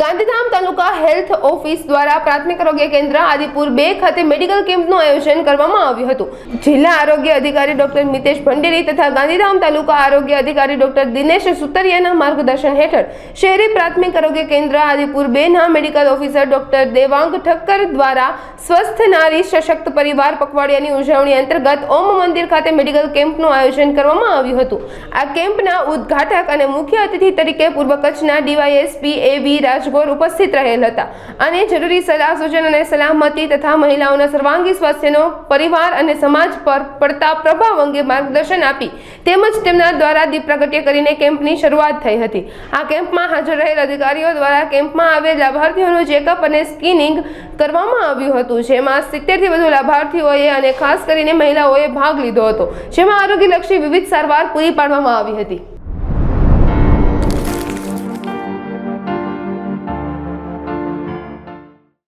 ગાંધીધામ તાલુકા health office દ્વારા પ્રાથમિક આરોગ્ય કેન્દ્ર આદિપુર બે ખાતે મેડિકલ કેમ્પનું આયોજન કરવામાં આવ્યું હતું. જિલ્લા આરોગ્ય અધિકારી ડોક્ટર મિતેશ ભંડેરી તથા ગાંધીધામ તાલુકા આરોગ્ય અધિકારી ડોક્ટર દિનેશ સુતરિયાના માર્ગદર્શન હેઠળ શહેરી પ્રાથમિક આરોગ્ય કેન્દ્ર આદિપુર બેના medical officer doctor Devang Thakkar દ્વારા સ્વસ્થ નારી સશક્ત પરિવાર પખવાડિયાની ઉજવણી અંતર્ગત ઓમ મંદિર ખાતે મેડિકલ કેમ્પનું આયોજન કરવામાં આવ્યું હતું. આ કેમ્પના ઉદ્ઘાટક અને મુખ્ય અતિથિ તરીકે પૂર્વ કચ્છના ડીવાયએસપી એ વી રાજગોર ઉપસ્થિત રહેલ હતા. અને જરૂરી સલાહ સૂચન અને સલામતી તથા મહિલાઓના સર્વાંગી સ્વાસ્થ્યનો પરિવાર અને સમાજ પર પડતા પ્રભાવ અંગે માર્ગદર્શન આપી, તેમજ તેમના દ્વારા દીપ પ્રગટ્ય કરીને કેમ્પની શરૂઆત થઈ હતી. આ કેમ્પમાં હાજર રહેલ અધિકારીઓ દ્વારા કેમ્પમાં આવેલ લાભાર્થીઓનું ચેકઅપ અને સ્કિનિંગ કરવામાં આવ્યું હતું. જેમાં સિત્તેરથી વધુ લાભાર્થીઓએ અને ખાસ કરીને મહિલાઓએ ભાગ લીધો હતો. જેમાં આરોગ્યલક્ષી વિવિધ સારવાર પૂરી પાડવામાં આવી હતી.